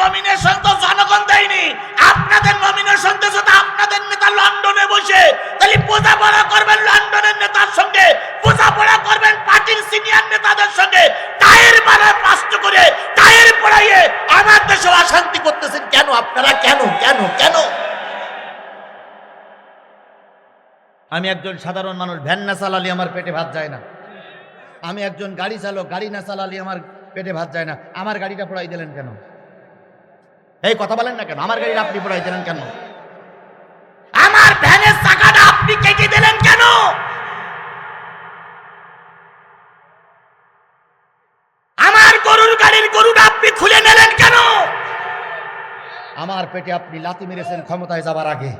Nomination তো জনগণ দেয়নি। আপনাদের নমিনেশন আপনাদের নেতা লন্ডনে বসে। তাহলে বোঝাপড়া করবেন লন্ডনের নেতার সঙ্গে। বোঝাপড়া করবেন পার্টির সিনিয়র নেতাদের সঙ্গে। টায়ের পাস্ট করে, টায়ের পড়াইয়ে আমার দেশে অশান্তি করতেছেন কেন আপনারা? কেন? কেন? কেন? আমি একজন সাধারণ মানুষ, ভ্যান না চালালে আমার পেটে ভাত যায় না। আমি একজন গাড়ি চালক, গাড়ি না চালালে আমার পেটে ভাত যায় না। আমার গাড়িটা পড়াই দিলেন কেন? এই কথা বলেন না কেন? আমার গাড়িটা আপনি পড়াই দিলেন কেন? আমার ভ্যানের চাকাটা আপনি কেটে দিলেন কেন? আমার গরুর গাড়ির গরুটা আপনি খুলে নিলেন কেন? আমার পেটে আপনি লাতি মেরেছেন ক্ষমতায় যাবার আগে।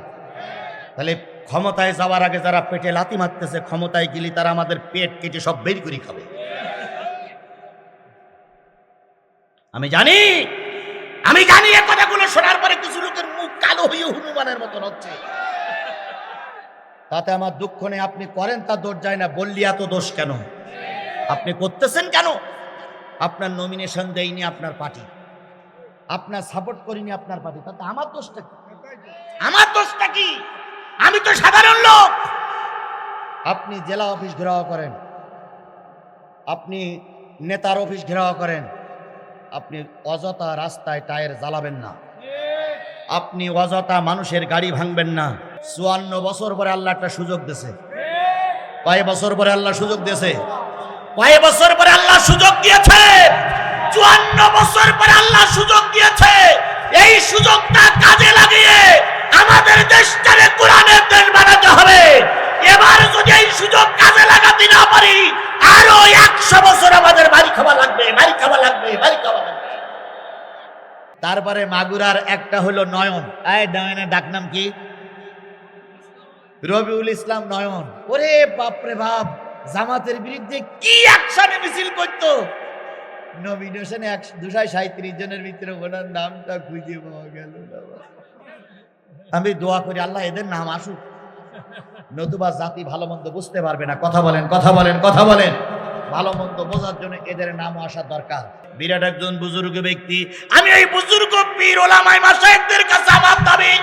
তাহলে ক্ষমতায় যাওয়ার আগে যারা পেটে লাতি মারতেছে, ক্ষমতায় গেলে তারা আমাদের পেট কেটে সব বের করে খাবে। আমি জানি আমি জানি এ কথাগুলো শোনার পরে কিছু লোকের মুখ কালো হয়ে হনুমানের মতন হচ্ছে। তাতে আমার দুঃখ নেই, আপনি করেন তা দোষ যায় না, বললি এত দোষ কেন? আপনি করতেছেন কেন? আপনার নমিনেশন দেয়নি আপনার পার্টি। আপনার সাপোর্ট করিনি আপনার পার্টি, তাতে আমার দোষটা কি? আমার দোষটা কি? আমি তো সাধারণ লোক। আপনি জেলা অফিস ঘেরাও করেন। আপনি নেতার অফিস ঘেরাও করেন। আপনি অযথা রাস্তায় টায়ার জ্বালাবেন না। আপনি অযথা মানুষের গাড়ি ভাঙবেন না। চুয়ান্ন বছর পরে আল্লাহ একটা সুযোগ দিয়েছে। কয় বছর পরে আল্লাহ সুযোগ দিয়েছে? কয় বছর পরে আল্লাহ সুযোগ দিয়েছে? চুয়ান্ন বছর পরে আল্লাহ সুযোগ দিয়েছে। এই সুযোগটা কাজে লাগিয়ে আমাদের দেশটাকে কোরআনের দেশ বানাতে হবে। এবার যদি এই সুযোগ কাজে লাগাতে না পারি আরও একশো বছর আমাদের বাড়ি খাওয়া লাগবে, বাড়ি খাওয়া লাগবে, বাড়ি খাওয়া লাগবে। তারপরে মাগুরার একটা হলো নয়ন। এই নয়নের ডাক নাম কি? রবিউল ইসলাম নয়ন। ওরে বাপরে বাপ, জামাতের বিরুদ্ধে কি অ্যাকশনে মিছিল করতো? নমিনেশনে দুশো সাঁত্রিশ জনের ভিতরে ওনার নামটা খুঁজে পাওয়া গেল আমি দোয়া করি আল্লাহ এদের নাম আসুক। নতুবা জাতি ভালো মন্দ বুঝতে পারবে না। কথা বলেন কথা বলেন কথা বলেন। ভালো মন্দ বোঝার জন্য এদের নামও আসা দরকার। বিরাট একজন বুজুর্গ ব্যক্তি। আমি এই বুজুর্গ পীর ওলামাই মাসায়েকদের কাছে আমার দাবি,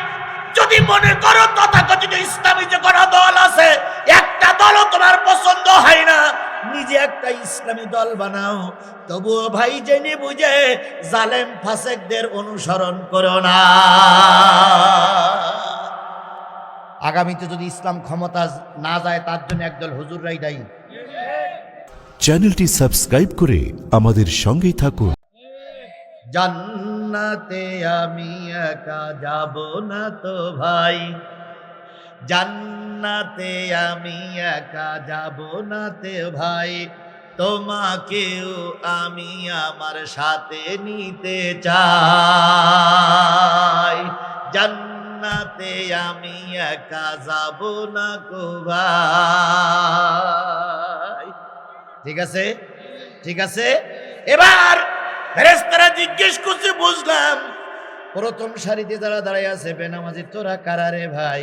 যদি মনে করো তথাকথিত ইসলামী যে কোনো দল আছে, একটা দলও তোমার পছন্দ হয় না, নিজে একটা ইসলামী দল বানাও। তবুও ভাই জেনে বুঝে জালেম ফাসেকদের অনুসরণ করো না। আগামীতে যদি ইসলাম ক্ষমতা না যায় তার জন্য একদল হুজুররাই দায়ী। চ্যানেলটি সাবস্ক্রাইব করে আমাদের সঙ্গেই থাকুন। জান্নাতে আমি একা যাব না তো ভাই। জান্নাতে আমি একা যাব না তে ভাই। তোমাকেও আমি আমার সাথে নিতে চাই। জান্নাতে আমি একা যাব না গো ভাই। ঠিক আছে? ঠিক আছে? এবার ফেরেস্তারা জিজ্ঞেস করছে, বুঝলাম প্রথম সারিতে যারা দাঁড়ায় আছে বেনামাজি তোরা কারারে ভাই?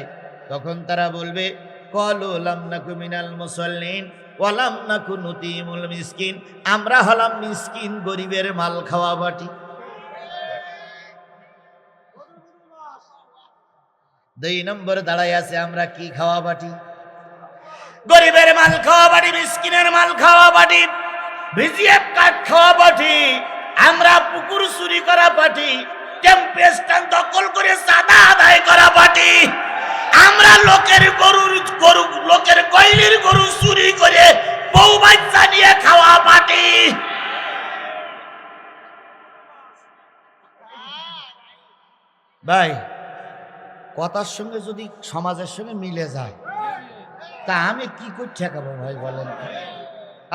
তখন তারা বলবে, কলু লাম নাকু মিনাল মুসল্লিন ওয়ালাম নাকু নুতিমুল মিসকিন। আমরা হলাম মিসকিন গরিবের মাল খাওয়া বাটি। দুই নম্বর দাঁড়ায় আছে আমরা কি খাওয়া বাটি গরিবের মাল খাওয়া বাটি মিসকিনের মাল খাওয়া বাটি ভিজিএফ কাঠ খাওয়া বাটি আমরা পুকুর চুরি করা পাটি টেম্পেস্টান দখল করে সাদা আদায় করা পাটি আমরা লোকের গরুর গরু লোকের কইলির গরু চুরি করে বউ বাচ্চা নিয়ে খাওয়া পাটি ভাই কথার সঙ্গে যদি সমাজের সঙ্গে মিলে যায়, তা আমি কি করে ঠেকাবো ভাই বলেন?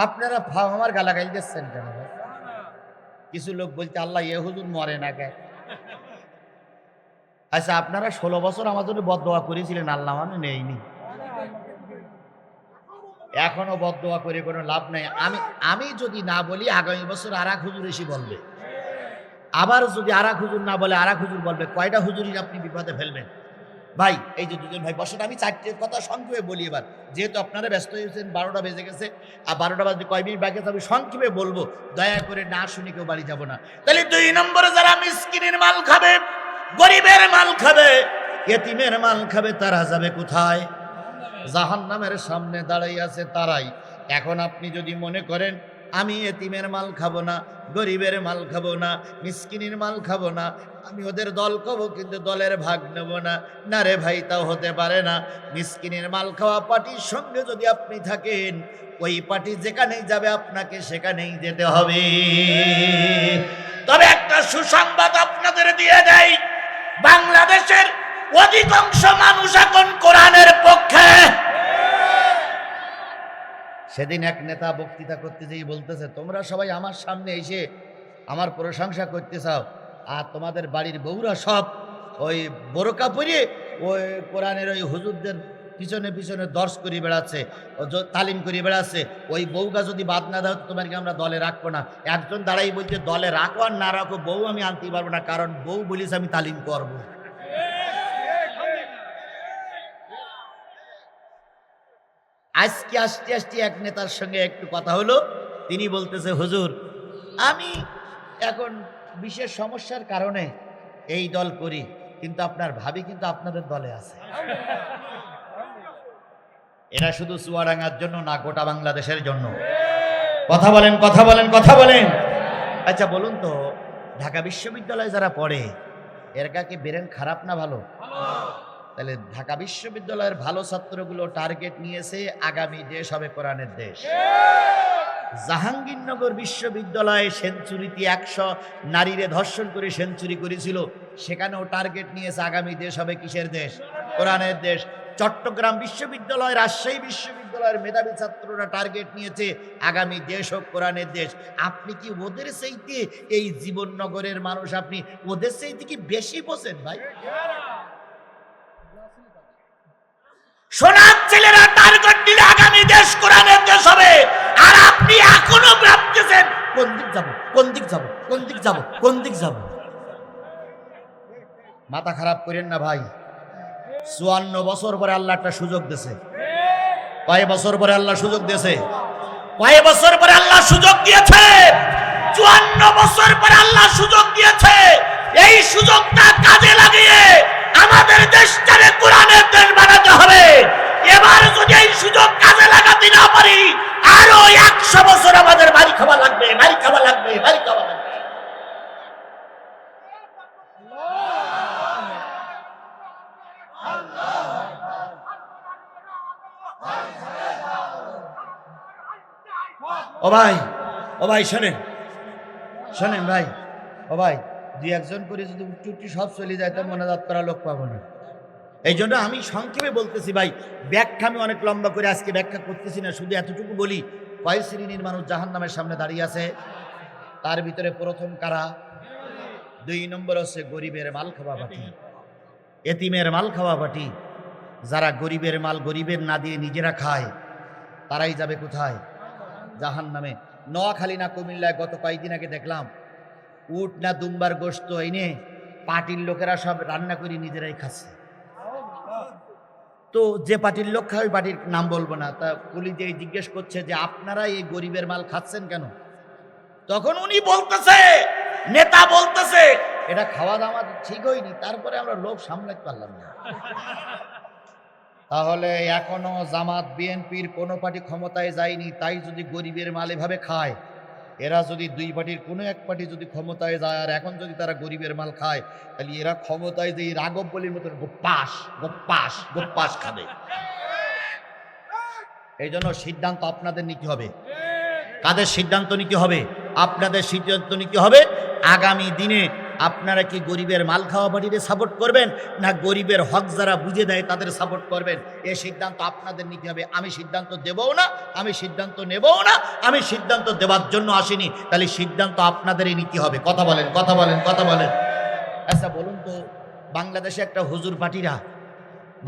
আপনারা আমার গালাগাল দিচ্ছেন কেন ভাই? কিছু লোক বলতে আল্লাহ, এ হুজুর মরে না কে আচ্ছা আপনারা ষোলো বছর আমার জন্য বদোয়া করেছিলেন, আল্লাহ মানে নেইনি। এখনও বদোয়া করে কোনো লাভ নেই। আমি আমি যদি না বলি, আগামী বছর আর হুজুর এসে বলবে। আবার যদি আর হুজুর না বলে আর হুজুর বলবে, কয়টা হুজুরই আপনি বিপদে ফেলবেন? ভাই, এই যে দুজন ভাই বসেন, আমি চারটে কথা সংক্ষেপে বলি এবার। যেহেতু আপনারা ব্যস্ত হয়েছেন বারোটা বেজে গেছে, আর বারোটা বাজে কয় মিনিট বাকি আমি সংক্ষেপে বলব। দয়া করে না শুনে কেউ বাড়ি যাব না। তাহলে দুই নম্বরে যারা মিস মিসকিনের মাল খাবে, গরিবের মাল খাবে, এতিমের মাল খাবে, তারা যাবে কোথায়? জাহান্নামের সামনে দাঁড়াই আছে তারাই। এখন আপনি যদি মনে করেন, আমি এতিমের মাল খাব না গরিবের মাল খাব না, মিসকিনের মাল খাব না, আমি ওদের দল খাব কিন্তু দলের ভাগ নেব না। না রে ভাই, তাও হতে পারে না। মিসকিনের মাল খাওয়া পার্টির সঙ্গে যদি আপনি থাকেন, ওই পার্টি যেখানেই যাবে আপনাকে সেখানেই যেতে হবে। তবে একটা সুসংবাদ আপনাদের দিয়ে দেয় বাংলাদেশের অধিকাংশ মানুষ এখন কোরআনের পক্ষে। সেদিন এক নেতা বক্তৃতা করতে যেই বলতেছে, তোমরা সবাই আমার সামনে এসে আমার প্রশংসা করতে চাও, আর তোমাদের বাড়ির বউরা সব ওই বোরকা পরিয়ে ওই কোরআনের ওই হুজুরদের পিছনে পিছনে দর্শ করে বেড়াচ্ছে তালিম করে বেড়াচ্ছে, ওই বউটা যদি বাদ না দাও তোমাকে আমরা দলে রাখব না। একজন দাঁড়াই বলছে, দলে রাখো আর না রাখো, বউ আমি আনতে পারব না, কারণ বউ বলিস আমি তালিম করব। আজকে আসতে আসতে এক নেতার সঙ্গে একটু কথা হলো। তিনি বলতেছে, হুজুর, আমি এখন বিশেষ সমস্যার কারণে এই দল করি, কিন্তু আপনার ভাবি কিন্তু আপনাদের দলে আছে। এরা শুধু চুয়াডাঙ্গার জন্য না, গোটা বাংলাদেশের জন্য। কথা বলেন কথা বলেন কথা বলেন। আচ্ছা বলুন তো, ঢাকা বিশ্ববিদ্যালয়ে যারা পড়ে, এর কাকে বেরেন খারাপ না ভালো? তাহলে ঢাকা বিশ্ববিদ্যালয়ের ভালো ছাত্রগুলো টার্গেট নিয়েছে আগামী দেশ হবে কোরআনের দেশ। জাহাঙ্গীরনগর বিশ্ববিদ্যালয়ে সেঞ্চুরিতে একশো নারীরে ধর্ষণ করে সেঞ্চুরি করেছিল। সেখানেও টার্গেট নিয়েছে আগামী দেশ হবে কিসের দেশ? কোরআনের দেশ। চট্টগ্রাম বিশ্ববিদ্যালয়, রাজশাহী বিশ্ববিদ্যালয়ের মেধাবী ছাত্ররা টার্গেট নিয়েছে আগামী দেশ হোক কোরআনের দেশ। আপনি কি ওদের সেইতে এই জীবননগরের মানুষ আপনি ওদের সেইতে কি বেশি বোঝেন ভাই? সোনার ছেলেরা টার্গেট দিলে আগামী দেশ কোরআনের দেশ হবে। আর আপনি এখনও ভাবতেছেন, কোন দিক যাব, কোন দিক যাব, কোন দিক যাব, কোন দিক যাব? মাথা খারাপ করেন না ভাই। চুয়ান্ন বছর পরে আল্লাহ একটা সুযোগ দিয়েছে। কয় বছর পরে আল্লাহ সুযোগ দিয়েছে? কয় বছর পরে আল্লাহ সুযোগ দিয়েছে? চুয়ান্ন বছর পরে আল্লাহ সুযোগ দিয়েছে। এই সুযোগটা কাজে লাগিয়ে আমাদের দেশটাকে কোরআনের দেশ বানাতে হবে। এবার যদি এই সুযোগ কাজে লাগাতে না পারি, আরও একশো বছর আমাদের বাড়ি খাওয়া লাগবে, বাড়ি খাওয়া লাগবে, বাড়ি খাওয়া লাগবে। ও ভাই ও ভাই, শোনেন। শোনেন ভাই, ও ভাই। দুই একজন করে যদি উঠি সব চলে যায় তো মনাজাত করা লোক পাবো না। এই জন্য আমি সংক্ষেপে বলতেছি ভাই ব্যাখ্যা আমি অনেক লম্বা করে আজকে ব্যাখ্যা করতেছি না শুধু এতটুকু বলি কয় শ্রেণির মানুষ জাহান নামের সামনে দাঁড়িয়ে আছে? তার ভিতরে প্রথম কারা? দুই নম্বর হচ্ছে গরিবের মাল খাওয়া পাটি এতিমের মাল খাওয়া পাটি যারা গরিবের মাল গরিবের না দিয়ে নিজেরা খায় তারাই যাবে কোথায়? জাহান নামে নোয়াখালী না কুমিল্লায় গত কয়েকদিন আগে দেখলাম উট না দুম্বার গোস্ত এনে পার্টির লোকেরা সব রান্না করে নিজেরাই খাচ্ছে। তো যে পার্টির লোক খায়, ওই পার্টির নাম বলব না। তা পুলিশ যে জিজ্ঞেস করছে যে আপনারা এই গরিবের মাল খাচ্ছেন কেন? তখন উনি বলতেছে, নেতা বলতেছে, এটা খাওয়া দাওয়া ঠিক হয়নি, তারপরে আমরা লোভ সামলাতে পারলাম না। তাহলে এখনও জামাত, বিএনপির কোনো পার্টি ক্ষমতায় যায়নি, তাই যদি গরিবের মাল এভাবে খায় এরা যদি দুই পার্টির কোনো এক পার্টি যদি ক্ষমতায় যায় আর এখন যদি তারা গরিবের মাল খায়, তাহলে এরা ক্ষমতায় যে রাগব বলির মতো গোপাস গোপাস গোপাস খাবে। এই জন্য সিদ্ধান্ত আপনাদের নিতে হবে। কাদের সিদ্ধান্ত নিতে হবে? আপনাদের সিদ্ধান্ত নিতে হবে আগামী দিনে আপনারা কি গরিবের মাল খাওয়া পার্টিতে সাপোর্ট করবেন? না গরিবের হক যারা বুঝে দেয় তাদের সাপোর্ট করবেন? এ সিদ্ধান্ত আপনাদের নিতে হবে। আমি সিদ্ধান্ত দেবও না, আমি সিদ্ধান্ত নেবও না, আমি সিদ্ধান্ত দেওয়ার জন্য আসিনি। তাহলে সিদ্ধান্ত আপনাদেরই নিতে হবে। কথা বলেন কথা বলেন কথা বলেন। আচ্ছা বলুন তো, বাংলাদেশে একটা হুজুর পার্টিরা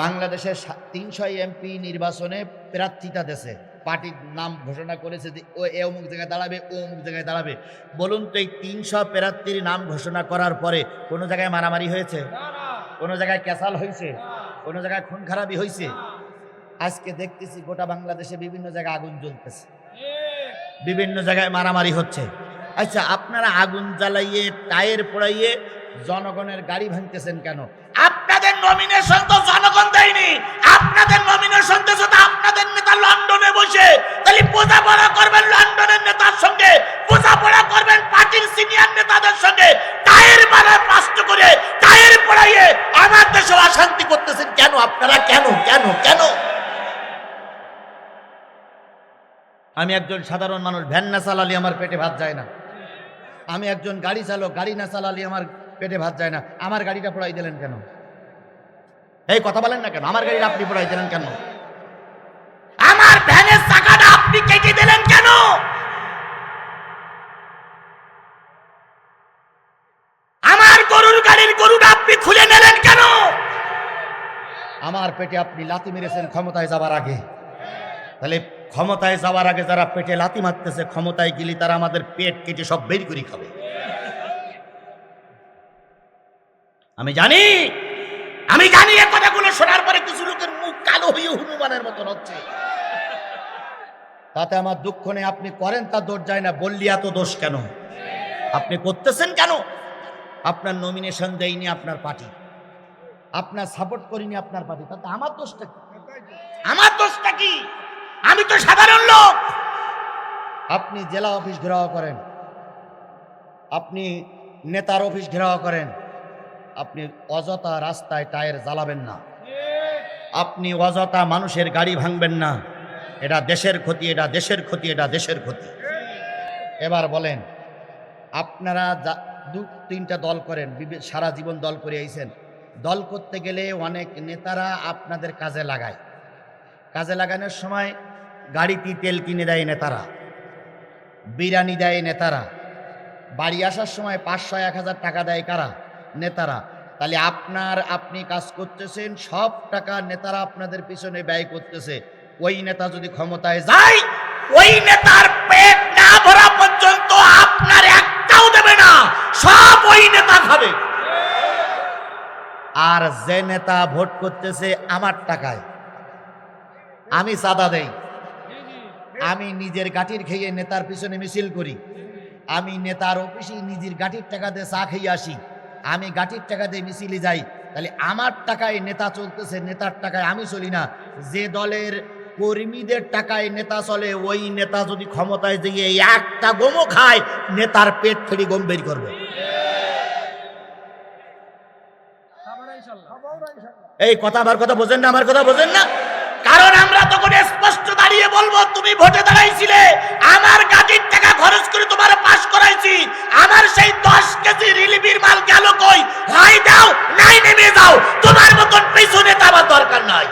বাংলাদেশের তিনশো এমপি নির্বাচনে প্রার্থিতা দেশে পার্টির নাম ঘোষণা করেছে যে ও এ অমুক জায়গায় দাঁড়াবে ও অমুক জায়গায় দাঁড়াবে। বলুন তো এই তিনশো প্রার্থীর নাম ঘোষণা করার পরে কোনো জায়গায় মারামারি হয়েছে? কোনো জায়গায় ক্যাসাল হয়েছে? কোনো জায়গায় খুন খারাপি হয়েছে? আজকে দেখতেছি গোটা বাংলাদেশে বিভিন্ন জায়গায় আগুন জ্বলতেছে। বিভিন্ন জায়গায় মারামারি হচ্ছে। আচ্ছা আপনারা আগুন জ্বালাইয়ে টায়ার পোড়াইয়ে জনগণের গাড়ি ভাঙতেছেন কেন? আপনাদের নমিনেশন তো জনগণ দেয়নি। আপনাদের নমিনেশন দিয়েছে তো আপনাদের নেতা লন্ডনে বসে, তাহলে বোঝাপড়া করবেন লন্ডনের নেতার সঙ্গে, বোঝাপড়া করবেন পার্টির সিনিয়র নেতাদের সঙ্গে। টায়ের মারা নষ্ট করে পড়াইয়ে আমার অশান্তি করতেছেন কেন আপনারা? কেন? কেন? কেন? আমি একজন সাধারণ মানুষ, ভ্যান না চালালে আমার পেটে ভাত যায় না। আমি একজন গাড়ি চালক, গাড়ি না চালালে আমার পেটে ভাত যায় না। আমার গাড়িটা পড়াই দিলেন কেন? এই কথা বলেন না কেন? আমার গাড়িটা আপনি পড়াই দিলেন কেন? আমার ভ্যানের চাকাটা আপনি কেটে দিলেন কেন? আমার গরুর গাড়ির গরুটা আপনি খুলে নিলেন কেন? আমার পেটে আপনি লাতি মেরেছেন ক্ষমতায় যাবার আগে। তাহলে ক্ষমতায় যাওয়ার আগে যারা পেটে লাতি মারতেছে, ক্ষমতায় গেলে তারা আমাদের পেট কেটে সব বের করে খাবে। আমি জানি আমি জানি এ কথাগুলো শোনার পরে কিছু লোকের মুখ কালো হয়ে হনুমানের মতন হচ্ছে। তাতে আমার দুঃখ নেই, আপনি করেন তা দোষ যায় না, বললি এত দোষ কেন? আপনি করতেছেন কেন? আপনার নমিনেশন দেয়নি আপনার পার্টি। আপনার সাপোর্ট করিনি আপনার পার্টি, তাতে আমার দোষটা কি? আমার দোষটা কি? আমি তো সাধারণ লোক। আপনি জেলা অফিস ঘেরাও করেন। আপনি নেতার অফিস ঘেরাও করেন। আপনি অযথা রাস্তায় টায়ার জ্বালাবেন না। আপনি অযথা মানুষের গাড়ি ভাঙবেন না। এটা দেশের ক্ষতি, এটা দেশের ক্ষতি, এটা দেশের ক্ষতি। এবার বলেন, আপনারা দু, তিনটা দল করেন সারা জীবন দল করে আইছেন। দল করতে গেলে অনেক নেতারা আপনাদের কাজে লাগায়। কাজে লাগানোর সময় গাড়িতে তেল কিনে দেয় নেতারা বিরিয়ানি দেয় নেতারা। বাড়ি আসার সময় পাঁচশো, এক হাজার টাকা দেয় কারা? নেতারা, তাহলে আপনার আপনি কাজ করতেছেন, সব টাকা নেতারা আপনাদের পিছনে ব্যয় করতেছে। ওই নেতা যদি ক্ষমতায় যায়, ওই নেতার পেট না ভরা পর্যন্ত আপনার একটাও দেবে না, সব ওই নেতা খাবে। আর যে নেতা ভোট করতেছে আমার টাকায়, আমি চাঁদা দেই। আমি নিজের গাঠির খেয়ে নেতার পিছনে মিছিল করি। আমি নেতার অফিসে নিজের গাঠির টাকা দিয়ে চা খেয়ে আসি। আমি গাঠির টাকা দিয়ে মিছিলে যাই, তাহলে আমার টাকায় নেতা চলতেছে, নেতার টাকায় আমি চলি না। যে দলের কর্মীদের টাকায় নেতা চলে, ওই নেতা যদি ক্ষমতায় দিয়ে একটা গমও খায়, নেতার পেট ফেরি গম বের করবে। এই কথা আমার কথা বোঝেন না, আমার কথা বোঝেন না। কারণ আমরা তখন স্পষ্ট দাঁড়িয়ে বলব, তুমি ভোটে দাঁড়াইছিলে, আমার গাড়ির টাকা খরচ করে তোমার পাশ করাইছি, আমার সেই দশ কেজি রিলিফির গেল হয় দাও, নাই নেমে যাও। তোমার মতন পিছনে তো আমার দরকার নাই।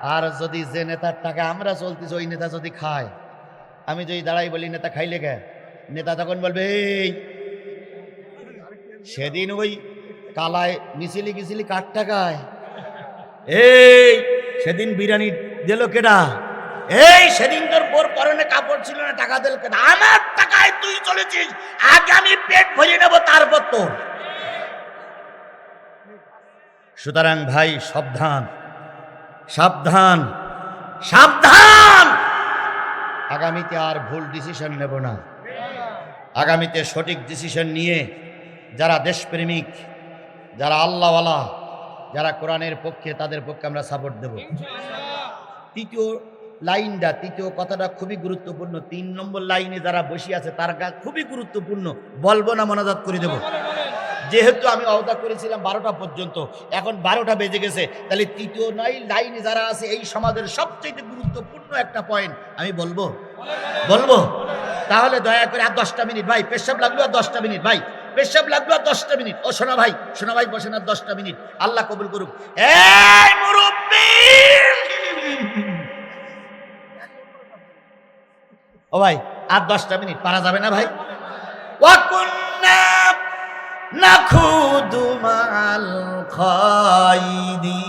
আর যদি যে নেতার টাকা আমরা চলতেছি, ওই নেতা যদি খায়, আমি যদি দাঁড়াই বলি, নেতা খাইলে কে? নেতা তখন বলবে, এই, সেদিন ওই কালায় মিছিলি গিছিলি কার টাকায়? এই, সেদিন বিরিয়ানি দিল কেডা? এই সেদিন তোর বোর পরনে কাপড় ছিল না টাকা দিল কেডা আমার টাকায় তুই চলেছিস আগে আমি পেট ভরিয়ে নেব তারপর তোর। সুতরাং ভাই সাবধান সাবধান সাবধান! আগামীতে আর ভুল ডিসিশন নেব না। আগামীতে সঠিক ডিসিশন নিয়ে যারা দেশপ্রেমিক যারা আল্লাহওয়ালা যারা কোরআনের পক্ষে তাদের পক্ষে আমরা সাপোর্ট দেব। তৃতীয় লাইনটা তৃতীয় কথাটা খুবই গুরুত্বপূর্ণ। তিন নম্বর লাইনে যারা বসে আছে তার গা খুবই গুরুত্বপূর্ণ। বলব না মনাজাত করে দেব। যেহেতু আমি অবদা করেছিলাম বারোটা পর্যন্ত এখন বারোটা বেজে গেছে তাহলে তৃতীয় নাই লাইনে যারা আছে এই সমাজের সবচেয়ে গুরুত্বপূর্ণ একটা পয়েন্ট আমি বলব। বলব? তাহলে দয়া করে আর দশটা মিনিট ভাই পেশাব লাগল আর দশটা মিনিট ভাই। পেশাব লাগল আর দশটা মিনিট। ও সোনা ভাই সোনা ভাই বসেন আর দশটা মিনিট। আল্লাহ কবুল করুক। এই মুরব্বী! ও ভাই, আর দশটা মিনিট, পারা যাবে না ভাই? ওয়াকুন্না নাখুদু মাল খাইদিন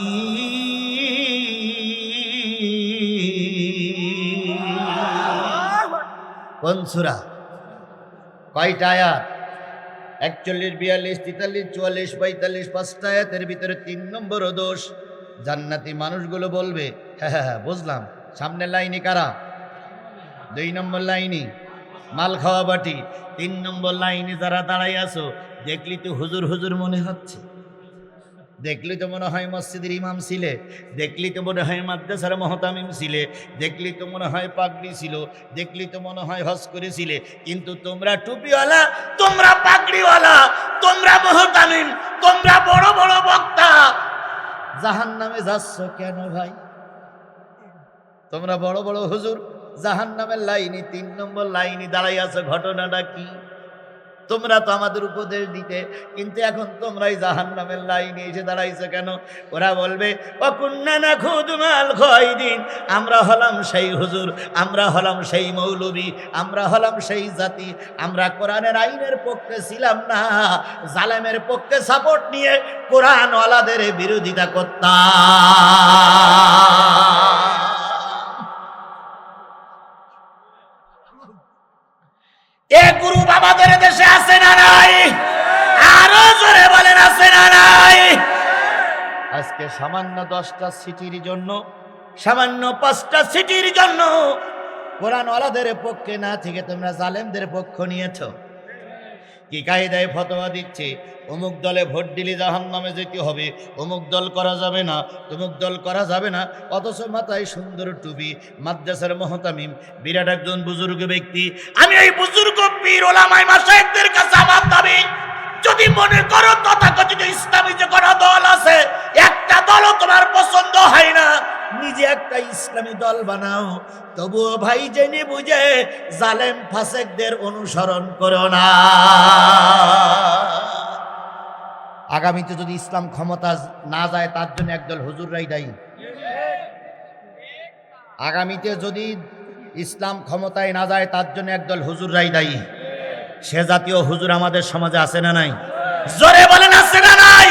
কোন সুরা? কয়টা আয়াত? একচল্লিশ, বিয়াল্লিশ, তেতাল্লিশ, চুয়াল্লিশ, পঁয়তাল্লিশ, পাঁচটা আয়াতের ভিতরে তিন নম্বর দোষ। জান্নাতি মানুষগুলো বলবে হ্যাঁ হ্যাঁ হ্যাঁ বুঝলাম। সামনের লাইনে কারা? দুই নম্বর লাইনে, মাল খাওয়া বাটি। তিন নম্বর লাইনে যারা দাঁড়াই আছো, দেখলি তো হুজুর হুজুর মনে হচ্ছে। দেখলি তো মনে হয় মসজিদের ইমাম ছিলে, দেখলি তো মনে হয় মাদ্রাসার মহতামিম ছিলে, দেখলি তো মনে হয় পাগড়ি ছিল, দেখলি তো মনে হয় হজ করেছিলে। কিন্তু তোমরা টুপিওয়ালা, তোমরা পাগড়িওয়ালা, তোমরা মহতামিম, তোমরা বড় বড় বক্তা। জাহান নামে যাচ্ছ কেন ভাই? তোমরা বড় বড় হুজুর। জাহান নামের লাইনে, তিন নম্বর লাইনে দাঁড়াই আছো, ঘটনাটা কি? তোমরা তো আমাদের উপদেশ দিতে, কিন্তু এখন তোমরাই জাহান নামের লাইনে এসে দাঁড়াইছো কেন? ওরা বলবে অকুন্না না খুদ আমরা হলাম সেই হুজুর, আমরা হলাম সেই মৌলবী, আমরা হলাম সেই জাতি, আমরা কোরআনের আইনের পক্ষে ছিলাম না। জালেমের পক্ষে সাপোর্ট নিয়ে কোরআনওয়ালাদের বিরোধিতা করতাম। এ গ্রুপ আমাদের দেশে আছে না নাই? আরও জোরে বলেন, আছে না নাই? আজকে সামান্য দশটা সিটির জন্য, সামান্য পাঁচটা সিটির জন্য কোরআনওয়ালাদের পক্ষে না, থেকে তোমরা জালেমদের পক্ষ নিয়েছ। কি কায়দায় ফতোয়া দিচ্ছে? অমুক দলে ভোট দিলে জাহান নামে যেতে হবে। অমুক দল করা যাবে না, তমুক দল করা যাবে না। অথচ মাথায় সুন্দর টুপি, মাদ্রাসার মহতামিম, বিরাট একজন বুজুর্গ ব্যক্তি। আমি এই বুজুর্গ পীর ওলামাই মাসায়েকদের কাছে আমার দাবি, যদি মনে করো তথাকথিত ইসলামী যে কোনো দল আছে, একটা দলও তোমার পছন্দ হয় না। নিজে একটা ইসলামী দল বানাও। তবুও ভাই জেনে বুঝে জালেম ফাসেকদের অনুসরণ করো না। আগামীতে যদি ইসলাম ক্ষমতা না যায়, তার জন্য একদল হুজুররাই দায়ী। আগামীতে যদি ইসলাম ক্ষমতায় না যায়, তার জন্য একদল হুজুররাই দায়ী। সে জাতীয় হুজুর আমাদের সমাজে আছে না নাই? জোরে বলেন, আছে না নাই?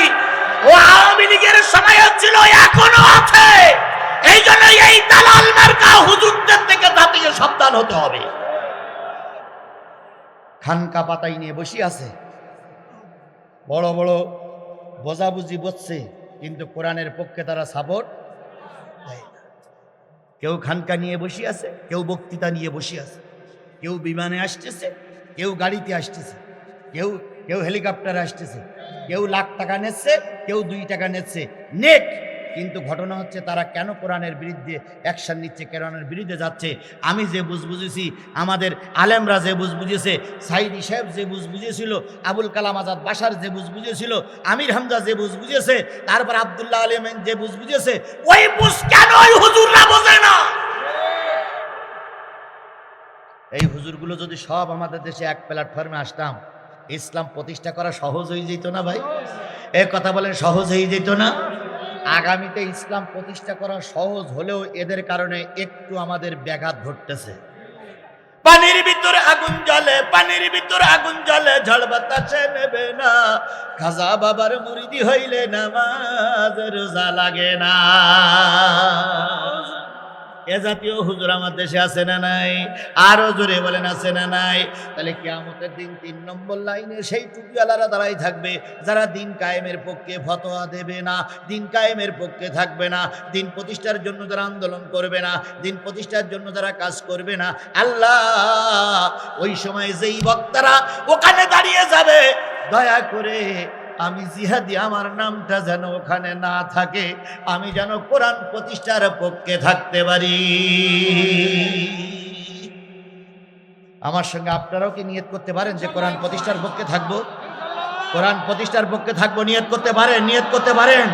ও আওয়ামী লীগের সময় ছিল এখনও আছে। জন্য এই দালাল মার্কা হুজুরদের থেকে জাতিকে সাবধান হতে হবে। খানকা পাতাই নিয়ে বসে আছে। বড় বড় বোঝাবুঝি বসছে, কিন্তু কোরআনের পক্ষে তারা সাপোর্ট কেউ খানকা নিয়ে বসে আছে, কেউ বক্তৃতা নিয়ে বসে আছে, কেউ বিমানে আসতেছে, কেউ গাড়িতে আসতেছে, কেউ কেউ হেলিকপ্টারে আসতেছে, কেউ লাখ টাকা নিচ্ছে, কেউ দুই টাকা নিচ্ছে। নেট কিন্তু ঘটনা হচ্ছে তারা কেন কোরআনের বিরুদ্ধে অ্যাকশন নিচ্ছে, কোরআনের বিরুদ্ধে যাচ্ছে? আমি যে বুঝ বুঝেছি, আমাদের আলেমরা যে বুঝ বুঝেছে, সাইদি সাহেব যে বুঝ বুঝেছিল, আবুল কালাম আজাদ বাসার যে বুঝ বুঝেছিল, আমির হামজা যে বুঝ বুঝেছে, তারপর আবদুল্লাহ আলমেন যে বুঝ বুঝেছে, ওই বুঝ কেন হুজুররা বোঝে না? এই হুজুরগুলো যদি সব আমাদের দেশে এক প্ল্যাটফর্মে আসতাম, ইসলাম প্রতিষ্ঠা করা সহজ হয়ে যেত না ভাই? এ কথা বলেন সহজ হয়ে যেত না? আগামীতে ইসলাম প্রতিষ্ঠা করা সহজ হলেও এদের কারণে একটু আমাদের ব্যাঘাত ঘটতেছে। পানির ভিতরে আগুন জ্বলে, পানির ভিতরে আগুন জ্বলে ঝড় বাতাসে নেবে না। খাজা বাবার মুরিদি হইলে নামাজ রোজা লাগে না। এ জাতীয় হুজুর আমার দেশে আছে না নাই? আরও জোরে বলেন, আছে না নাই? তাহলে কেয়ামতের দিন তিন নম্বর লাইনে সেই টুপিওয়ালারা দাঁড়াই থাকবে। যারা দিন কায়েমের পক্ষে ফতোয়া দেবে না, দিন কায়েমের পক্ষে থাকবে না, দিন প্রতিষ্ঠার জন্য যারা আন্দোলন করবে না, দিন প্রতিষ্ঠার জন্য যারা কাজ করবে না, আল্লাহ ওই সময় যেই বক্তারা ওখানে দাঁড়িয়ে যাবে, দয়া করে আমি জিহাদি, আমার নামটা যেন ওখানে না থাকে, আমি যেন কোরআন প্রতিষ্ঠার পক্ষে থাকতে পারি। আমার সঙ্গে আপনারাও কি নিয়ত করতে পারেন যে কোরআন প্রতিষ্ঠার পক্ষে থাকব? কোরআন প্রতিষ্ঠার পক্ষে থাকব, নিয়ত করতে পারেন, নিয়ত করতে পারেন।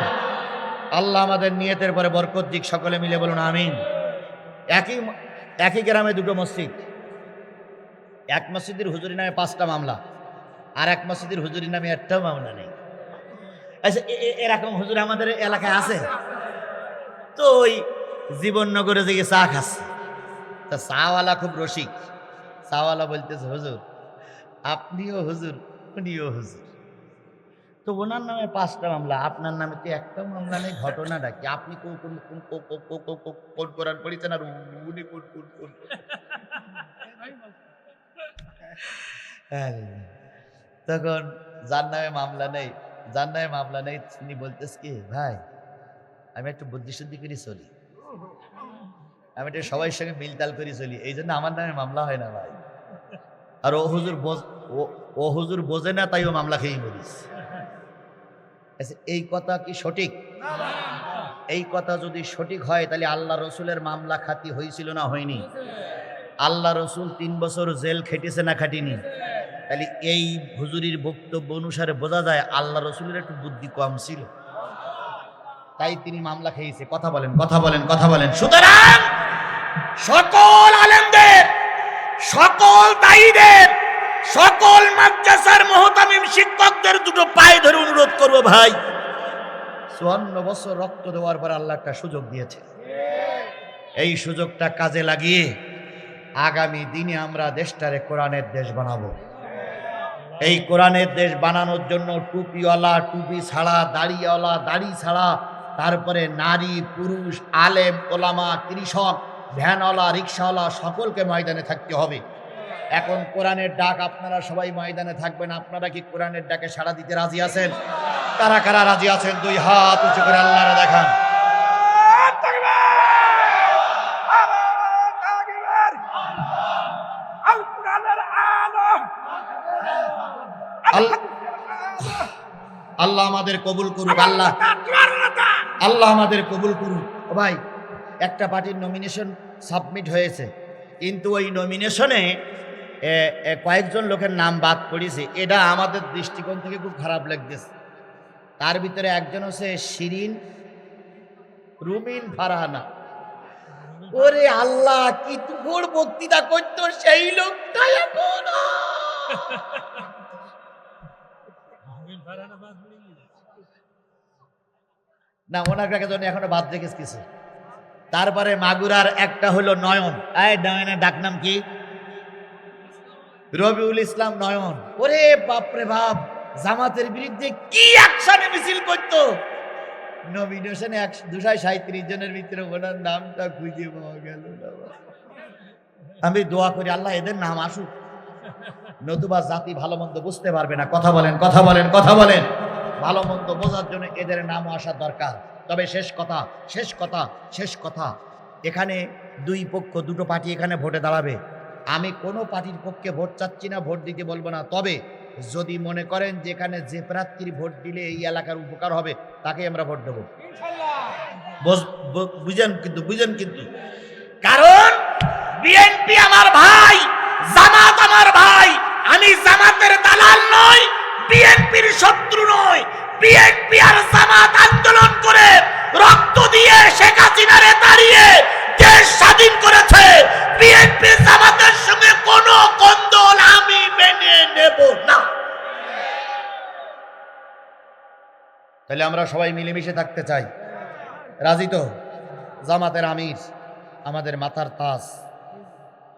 আল্লাহ আমাদের নিয়তের পরে বরকত দিক, সকলে মিলে বলুন, আমিন। একই একই গ্রামে দুটো মসজিদ। এক মসজিদের হুজুরি নামে পাঁচটা মামলা। আর এক মসজিদের হুজুরি নামে একটাও মামলা নেই। আচ্ছা এরকম হুজুর আমাদের এলাকায় আছে? তো ওই জীবননগরে যে চা খাচ্ছে। তা চাওয়ালা খুব রসিক। চাওয়ালা বলতেছে হুজুর আপনিও হুজুর উনিও হুজুর। তো ওনার নামে পাঁচটা মামলা আপনার নামে তো একটা মামলা নেই ঘটনাটা কি? আপনি কোন কোন কোরআন পড়েছেন আর উনি কোন কোন কোন? আরে, তখন যার নামে মামলা নেই যার নামে মামলা নেই তিনি বলতেস কি ভাই আমি একটু বুদ্ধি শুদ্ধি করে চলি। আমি একটু সবাই সঙ্গে মিলতাল করে চলি। এই জন্য আমার নামে মামলা হয় না ভাই। আর ও হুজুর ও- হুজুর বোঝে না তাই ও মামলা খেয়েই মরিস। আচ্ছা, এই কথা কি সঠিক? এই কথা যদি সঠিক হয় তাহলে আল্লাহ রসুলের মামলা খাতি হয়েছিল না হয়নি? আল্লাহ রসুল তিন বছর জেল খেটেছে না খাটিনি? তাহলে এই হুজুরির বক্তব্য অনুসারে বোঝা যায় আল্লাহ রসুলের একটু বুদ্ধি কম ছিল। তাই তিনি মামলা খেয়েছে। কথা বলেন কথা বলেন কথা বলেন। সুতরাং সকল আলেমদের, সকল দায়ীদের, সকল মাদ্রাসার মহতামিম শিক্ষকদের দুটো পায়ে ধরে অনুরোধ করব ভাই, চুয়ান্ন বছর রক্ত দেওয়ার পর আল্লাহ একটা সুযোগ দিয়েছে। এই সুযোগটা কাজে লাগিয়ে আগামী দিনে আমরা দেশটারে কোরআনের দেশ বানাবো। এই কোরআনের দেশ বানানোর জন্য টুপিওয়ালা, টুপি ছাড়া, দাড়িওয়ালা, দাড়ি ছাড়া, তারপরে নারী, পুরুষ, আলেম, ওলামা, কৃষক, ভ্যানওয়ালা, রিক্সাওয়ালা, সকলকে ময়দানে থাকতে হবে। এখন কোরআনের ডাক আপনারা সবাই ময়দানে থাকবেন। আপনারা কি কোরআনের ডাকে সাড়া দিতে রাজি আছেন? কারা কারা রাজি আছেন? দুই হাত উঁচু করে আল্লাহরে দেখান। আল্লাহ আমাদের কবুল করুক আল্লাহ আল্লাহ। আমাদের কবুল করুক। ভাই একটা পার্টির নমিনেশন সাবমিট হয়েছে। কিন্তু ওই নমিনেশনে কয়েকজন লোকের নাম বাদ পড়েছে। এটা আমাদের দৃষ্টিকোণ থেকে খুব খারাপ লাগতেছে। তার ভিতরে একজন হচ্ছে শিরিন রুমিন ফারহানা। ওরে আল্লাহ কি তুফোর বক্তৃতা করত সেই লোকটা এখন। না ওনাকে জন্য এখনও বাদ রেখেছে কিছু। তারপরে মাগুরার একটা হলো নয়ন। এই নয়নের ডাক নাম কি? রবিউল ইসলাম নয়ন। ওরে বাপরে বাপ, জামাতের বিরুদ্ধে কি অ্যাকশনে মিছিল করতো? নমিনেশনে দুশো সাঁত্রিশ জনের ভিতরে ওনার নামটা খুঁজে পাওয়া গেল আমি দোয়া করি আল্লাহ এদের নাম আসুক। নতুবা জাতি ভালো মন্দ বুঝতে পারবে না। কথা বলেন কথা বলেন কথা বলেন। ভালো মন্দ বোঝার জন্য এদের নামও আসার দরকার। তবে শেষ কথা শেষ কথা শেষ কথা। এখানে দুই পক্ষ দুটো পার্টি এখানে ভোটে দাঁড়াবে। আমি কোনো পার্টির পক্ষে ভোট চাচ্ছি না ভোট দিতে বলব না। তবে যদি মনে করেন যেখানে যে প্রার্থীর ভোট দিলে এই এলাকার উপকার হবে তাকে আমরা ভোট দেবো। বুঝ- বুঝেন কিন্তু বুঝেন কিন্তু। কারণ বিএনপি আমার ভাই জামাত আমার ভাই আমি জামাতের দালাল নই। বিএনপির শত্রু নই বিএনপি আর জামাত আন্দোলন করে রক্ত দিয়ে শেখ হাসিনারে দাঁড়িয়ে দেশ স্বাধীন করেছে। বিএনপি জামাতের সঙ্গে কোনো কন্দল আমি মেনে নেব না। তাহলে আমরা সবাই মিলেমিশে থাকতে চাই। রাজি তো? জামাতের আমির, আমাদের মাথার তাস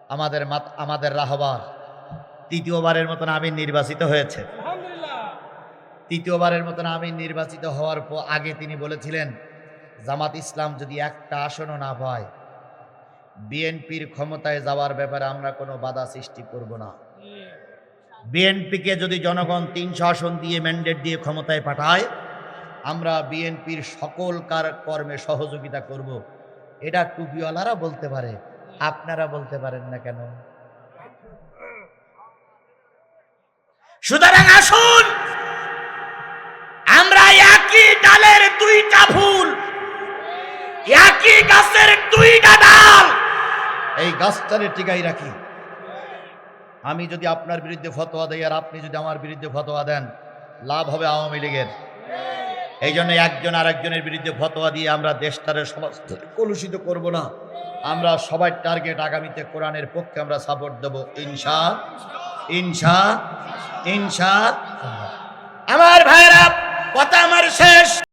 আমাদের আমাদের রাহবার। তৃতীয়বারের মতন আমির নির্বাচিত হয়েছে। তৃতীয়বারের মতন আমি নির্বাচিত হওয়ার পর আগে তিনি বলেছিলেন, জামাত ইসলাম যদি একটা আসনও না পায়, বিএনপির ক্ষমতায় যাওয়ার ব্যাপারে আমরা কোনো বাধা সৃষ্টি করব না। বিএনপিকে যদি জনগণ তিনশো আসন দিয়ে ম্যান্ডেট দিয়ে ক্ষমতায় পাঠায়, আমরা বিএনপির সকল কার কর্মে সহযোগিতা করব। এটা টুপিওয়ালারা বলতে পারে, আপনারা বলতে পারেন না কেন? সুতরাং আসুন! দুইটা ফুল। একই গাছের দুইটা ডাল। এই গাছটারে টিকাই রাখি। আমি যদি আপনার বিরুদ্ধে ফতোয়া দেই আর আপনি যদি আমার বিরুদ্ধে ফতোয়া দেন, লাভ হবে আওয়ামী লীগের। এই জন্য একজন আর একজনের বিরুদ্ধে ফতোয়া দিয়ে আমরা দেশটারে সমস্ত কলুষিত করব না। আমরা সবাই টার্গেট আগামীতে কোরআনের পক্ষে আমরা সাপোর্ট দেব। ইনশা ইনশা ইনশা। আমার ভাইরা, কথা আমার শেষ।